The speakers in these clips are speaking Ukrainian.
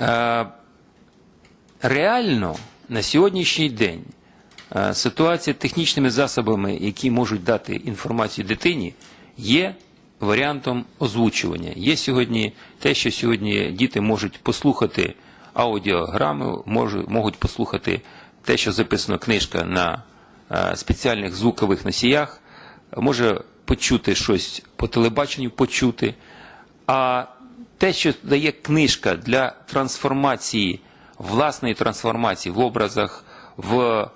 Е, Реально на сьогоднішній день е, ситуація технічними засобами, які можуть дати інформацію дитині, є варіантом озвучування. Є сьогодні те, що сьогодні діти можуть послухати аудіограми, можуть, послухати те, що записано книжка на е, спеціальних звукових носіях, може почути щось по телебаченню, почути. А те, що дає книжка для трансформації, власної трансформації в образах, в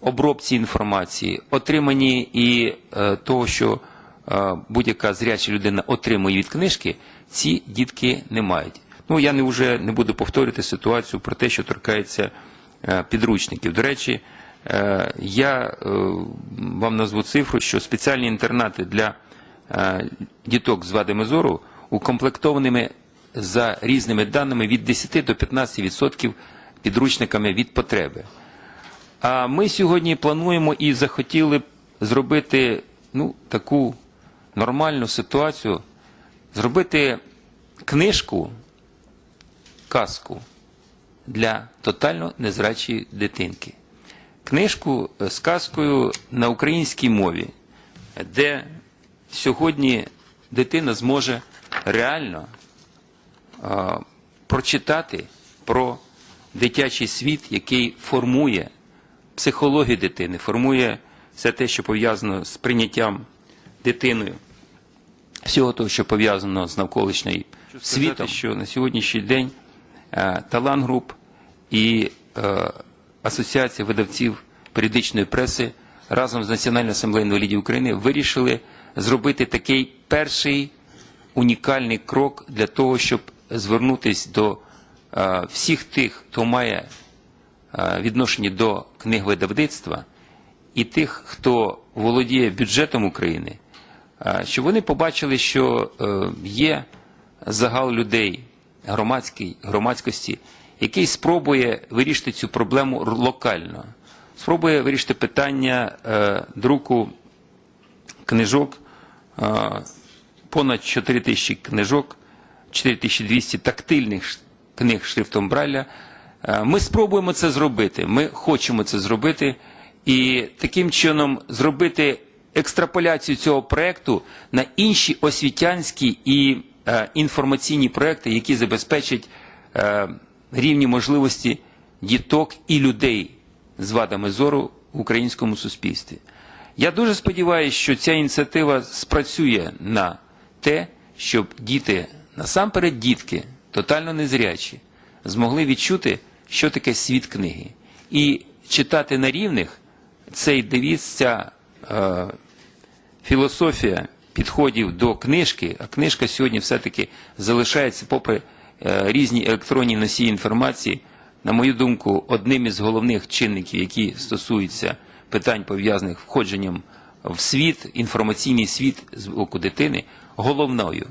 обробці інформації, отриманні і е, того, що е, будь-яка зряча людина отримує від книжки, ці дітки не мають. Ну, я не вже не буду повторювати ситуацію про те, що торкається е, підручників. До речі, е, я е, вам назву цифру, що спеціальні інтернати для е, діток з вадами зору укомплектованими за різними даними від 10 до 15% підручниками від потреби. А ми сьогодні плануємо і захотіли б зробити ну, таку нормальну ситуацію, зробити книжку, казку для тотально незрачої дитинки. Книжку з казкою на українській мові, де сьогодні дитина зможе реально прочитати про дитячий світ, який формує психологію дитини, формує все те, що пов'язано з прийняттям дитиною, всього того, що пов'язано з навколишньою світом, що на сьогоднішній день е, Талант Груп і е, Асоціація видавців періодичної преси разом з Національною асамблеєю інвалідів України вирішили зробити такий перший унікальний крок для того, щоб звернутися до е, всіх тих, хто має е, відношення до книгвидавництва, і тих, хто володіє бюджетом України, е, щоб вони побачили, що є загал людей громадський, громадськості, який спробує вирішити цю проблему локально, спробує вирішити питання друку книжок, понад 4 тисячі книжок, 4200 тактильних книг шрифтом Брайля. Е, Ми спробуємо це зробити. Ми хочемо це зробити і таким чином зробити екстраполяцію цього проекту на інші освітянські і е, інформаційні проекти, які забезпечать е, рівні можливості діток і людей з вадами зору в українському суспільстві. Я дуже сподіваюся, що ця ініціатива спрацює на те, щоб діти, насамперед дітки, тотально незрячі, змогли відчути, що таке світ книги. І читати на рівних цей девіз, ця е, філософія підходів до книжки, а книжка сьогодні все-таки залишається, попри е, різні електронні носії інформації, на мою думку, одним із головних чинників, які стосуються питань пов'язаних входженням в світ, інформаційний світ з боку дитини, головною.